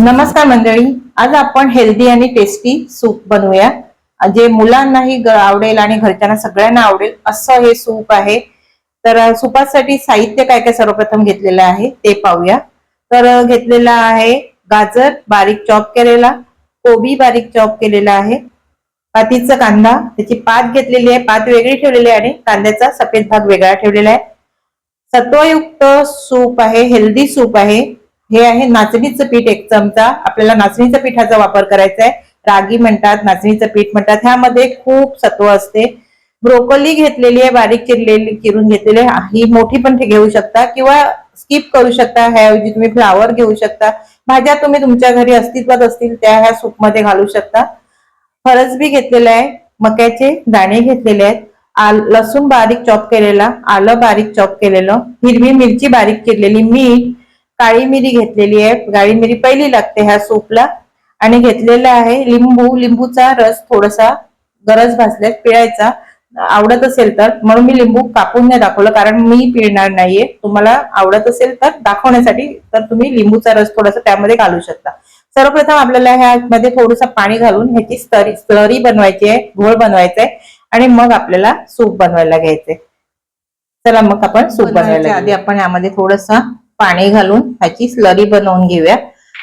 नमस्कार मंडळी आज आपण हेल्दी आणि टेस्टी सूप बनवूया. जे मुलांनाही ग- आवडेल आणि घरच्यांना सगळ्यांना आवडेल असं हे सूप आहे. तर सुपासाठी साहित्य काय काय सर्वप्रथम घेतलेलं आहे ते पाहूया. तर घेतलेला आहे गाजर बारीक चॉप केलेला कोबी बारीक चॉप केलेला आहे पातीचा कांदा त्याची पात घेतलेली आहे पात वेगळी ठेवलेली आहे आणि कांद्याचा सफेद भाग वेगळा ठेवलेला आहे. सत्वयुक्त सूप आहे हेल्दी सूप आहे. हे आहे नाचणीचं पीठ. एक चमचा आपल्याला नाचणीच्या पिठाचा वापर करायचा आहे. रागी म्हणतात नाचणीचं पीठ म्हणतात. ह्यामध्ये खूप सत्व असते. ब्रोकोली घेतलेली आहे बारीक चिरलेली चिरून घेतलेली आहे. ही मोठी पण घेऊ शकता किंवा स्किप करू शकता. ह्याऐवजी तुम्ही फ्लावर घेऊ शकता. भाज्या तुम्ही तुमच्या घरी अस्तित्वात असतील त्या ह्या सूपमध्ये घालू शकता. फरसबी घेतलेला आहे. मक्याचे दाणे घेतलेले आहेत. आल लसूण बारीक चॉप केलेला आलं बारीक चॉप केलेलं हिरवी मिरची बारीक चिरलेली मीठ काळी मिरी घेतलेली आहे. काळी मिरी पहिली लागते ह्या सूपला. आणि घेतलेला आहे लिंबू. लिंबूचा रस थोडासा गरज भासल्यास पिळायचा. आवडत असेल तर. म्हणून मी लिंबू कापून नाही दाखवलं कारण मी पिळणार नाहीये. तुम्हाला आवडत असेल तर दाखवण्यासाठी तर तुम्ही लिंबूचा रस थोडासा त्यामध्ये घालू शकता. सर्वप्रथम आपल्याला ह्यामध्ये थोडंसं पाणी घालून ह्याची स्तरी स्लरी बनवायची आहे घोळ बनवायचा आहे. आणि मग आपल्याला सूप बनवायला घ्यायचंय चला मग आपण सूप बनवायला आधी आपण ह्यामध्ये थोडस पाणी घालून ह्याची स्लरी बनवून घेऊया.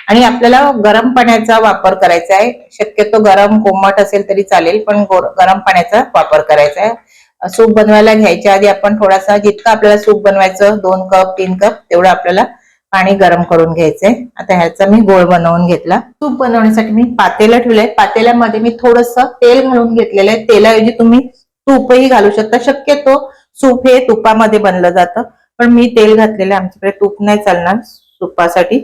आणि आपल्याला गरम पाण्याचा वापर करायचा आहे. शक्यतो गरम कोमट असेल तरी चालेल पण गरम पाण्याचा वापर करायचा आहे. सूप बनवायला घ्यायच्या आधी आपण थोडासा जितकं आपल्याला सूप बनवायचं दोन कप तीन कप तेवढं आपल्याला पाणी गरम करून घ्यायचंय. आता ह्याचा मी गोळ बनवून घेतला. सूप बनवण्यासाठी मी पातेलं ठेवलंय. पातेल्यामध्ये मी थोडस तेल घालून घेतलेलं आहे. तेलाऐवजी तुम्ही तूपही घालू शकता. शक्यतो सूप हे तुपामध्ये बनलं जातं. पण मी तेल घातलेलं आहे. आमच्याकडे तूप नाही चालणार तुपासाठी.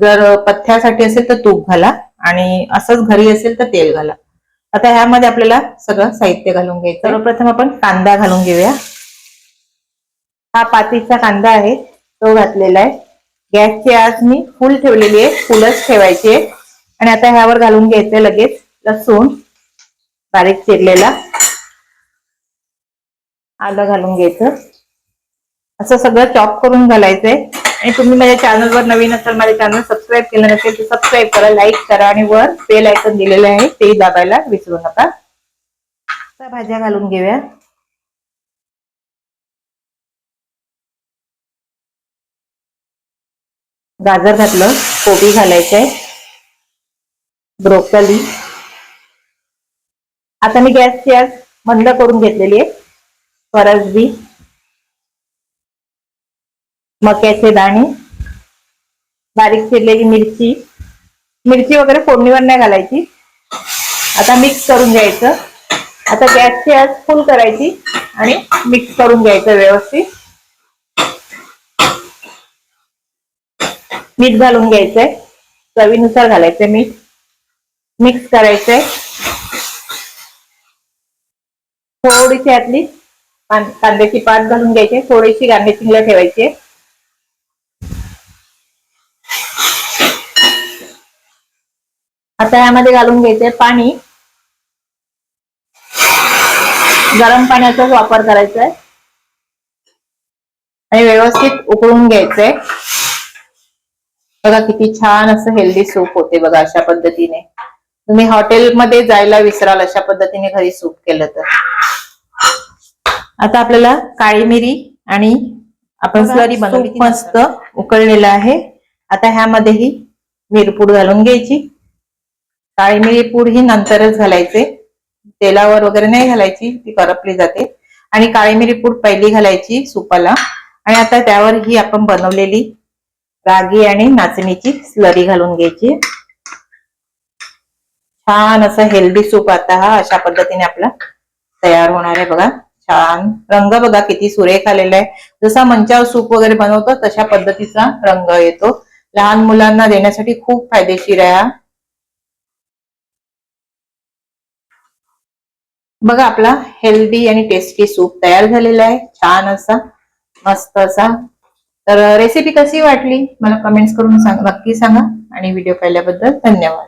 जर पथ्यासाठी असेल तर तूप घाला आणि असंच घरी असेल तर तेल घाला. आता ह्यामध्ये आपल्याला सगळं साहित्य घालून घ्यायचं. सर्वप्रथम आपण कांदा घालून घेऊया. हा पातीचा कांदा आहे तो घातलेला आहे. गॅसची आज मी फुल ठेवलेली आहे फुलच ठेवायची आहे. आणि आता ह्यावर घालून घ्यायचंय लगेच. लसूण बारीक चिरलेला. आलं घालून घ्यायचं. असं सगळं चॉप करून घालायचंय. आणि तुम्ही माझ्या चॅनलवर नवीन असाल माझ्या चॅनल सबस्क्राईब केलं नसेल तर सबस्क्राईब करा लाईक करा आणि वर बेल आयकन दिलेलं आहे ते दाबायला विसरू नका. भाज्या घालून घेऊया. गाजर घातलं कोबी घालायचंय. ब्रोकली आता मी गॅसची आज बंद करून घेतलेली आहे. फरसबी मक्याचे दाणे बारीक चिरलेली मिरची. मिरची वगैरे फोडणीवर नाही घालायची. आता मिक्स करून घ्यायचं. आता गॅसची आज फुल करायची आणि मिक्स करून घ्यायचं व्यवस्थित. मीठ घालून घ्यायचंय. चवीनुसार घालायचंय मीठ. मिक्स करायचंय. थोडीशी यातली कांद्याची पात घालून घ्यायची. थोडीशी गार्निशिंगला ठेवायची. आता यामध्ये घालून घ्यायचंय पाणी. गरम पाण्याचाच वापर करायचा आहे आणि व्यवस्थित उकळून घ्यायचंय बघा किती छान असं हेल्दी सूप होते बघा अशा पद्धतीने. तुम्ही हॉटेलमध्ये जायला विसराल अशा पद्धतीने घरी सूप केलं तर. आता आपल्याला काळी मिरी आणि आपण स्लरी बनवली मस्त उकळलेलं आहे. आता ह्यामध्येही मिरपूड घालून घ्यायची. काळी मिरी पूड ही नंतरच घालायचे. तेलावर वगैरे नाही घालायची ती करपली जाते. आणि काळी मिरी पूड पहिली घालायची सुपाला. आणि आता त्यावर ही आपण बनवलेली रागी आणि नाचणीची स्लरी घालून घ्यायची. छान असं हेल्दी सूप आता हा अशा पद्धतीने आपला तयार होणार आहे बघा. छान. रंग बघा किती सुरेख आलेला आहे. जसा मंचावर सूप वगैरे बनवतो तशा पद्धतीचा रंग येतो. लहान मुलांना देण्यासाठी खूप फायदेशीर आहे हा. बघा आपला हेल्दी आणि टेस्टी सूप तयार झालेला आहे. छान असा मस्त असा. तर रेसिपी कशी वाटली? मला कमेंट्स करून सांग नक्की सांगा. आणि व्हिडिओ पाहिल्याबद्दल धन्यवाद.